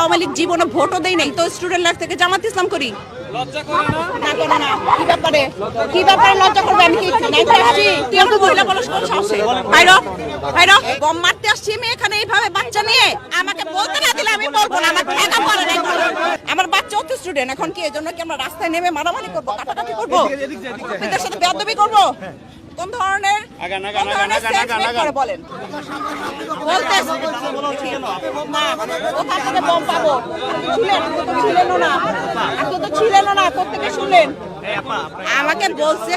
আওয়ামী লীগ জীবনে ভোটও দেয় নাই। তো স্টুডেন্ট লাইফ থেকে জামাত ইসলাম করি। না? করে না। কি ব্যাপারে? কি ব্যাপারে লজ্জা করবে? আমি কি নাইতে আসছি তুই আমাকে মহিলা বলস কোন সাহসে? ভাইরো ভাইরো বম মারতে আসছি আমি এখানে এইভাবে বাচ্চা নিয়ে। আমাকে বলতে না দিলে আমি বলব না আমার ঠেকা পড়ে না আমার বাচ্চা অত স্টুডেন্ট এখন কি এজন্য কি আমরা রাস্তায় নেমে মারামারি করব কাটাকাটি করব? এদের সাথে বেয়াদবি করব? কোন ধরনের বলেন? বলতে না কোথা থেকে বম পাবো? ছিলেন তো ছিলেনও না। আপনি তো ছিলেনও না কোথেকে শুনলেন? আমাকে বলছে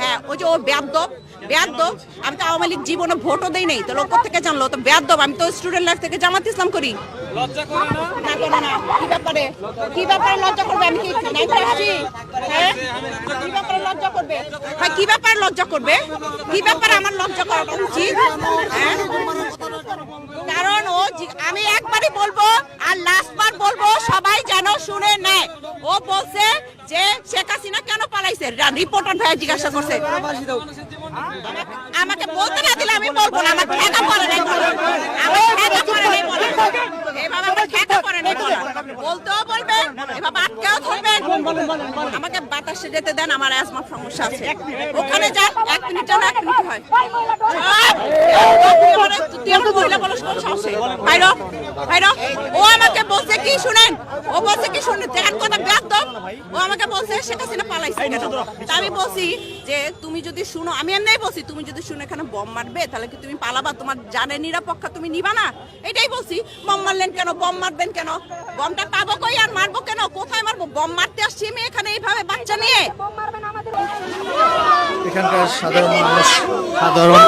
হ্যাঁ ওই যে ও বেয়াদব বেয়াদব আমি তো আওয়ামী লীগ জীবনে ভোটও দেই নাই তো লোক থেকে জানলো? তো বেয়াদব আমি তো স্টুডেন্ট লাইফ থেকে জামাত ইসলাম করি। না? করে না। কি ব্যাপারে? কি ব্যাপারে লজ্জা করবে? আমি কি নাইতে আসছি? হ্যাঁ? কি ব্যাপারে লজ্জা করবে? ভাই কি ব্যাপারে লজ্জা করবে? কি ব্যাপারে আমার লজ্জা করাটা উচিত হ্যাঁ কারণ ও জি- আমি একবারই বলব, আর লাস্টবার বলব, সবাই যেন শুনে নেয়। ও বলছে যে শেখ হাসিনা কেন পালাইছে? রিপোর্টার ভাই জিজ্ঞাসা করছে। আমাকে- বলতে না দিলে আমি বলব না আমার ঠেকা পড়ে নাই। আমার আমাকে বাতাসে যেতে দেন, আমার অ্যাজমা সমস্যা আছে। ওখানে যান, এক মিনিট এক মিনিট হয়। আমাকে বলছে কি শুনেন? ও বলছে কি শুনেন? ও আমাকে বলছে, শেখ হাসিনা পালাইছে আমি বলছি যে, তুমি যদি শুনো, আমি এমনি বলছি, তুমি যদি শুনে এখানে বম মারবে, তাহলে কি তুমি পালাবা? তোমার জানের নিরাপত্তা তুমি নিবা না? এটাই বলছি। বম মারলেন কেন? বম মারবেন কেন? বমটা পাবো কই আর মারবো কেন? কোথায় মারবো? বম মারতে আসছি আমি এখানে এইভাবে বাচ্চা নিয়ে। এখানকার সাধারণ মানুষ, সাধারণ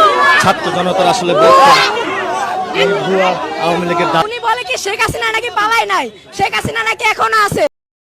ছাত্র জনতার আসলে ভুয়া আওয়ামী লীগের উনি বলে কি শেখ হাসিনা নাকি পালায় নাই? শেখ হাসিনা নাকি এখনও আছে?